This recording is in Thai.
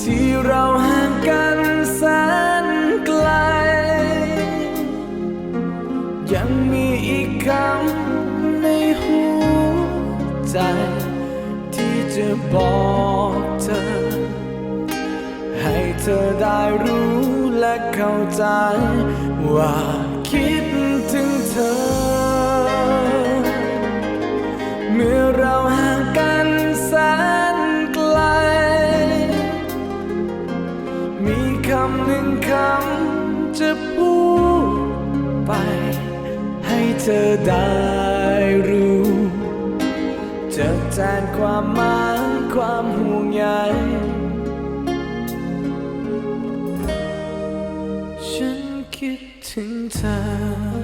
ที่เราห่างกันแสนไกล ยังมีอีกคำในหัวใจ ที่จะบอกเธอ ให้เธอได้รู้และเข้าใจว่า หนึ่งคำจะพูดไป ให้เธอได้รู้จะแทนความหมายความห่วงใยฉันคิดถึงเธอ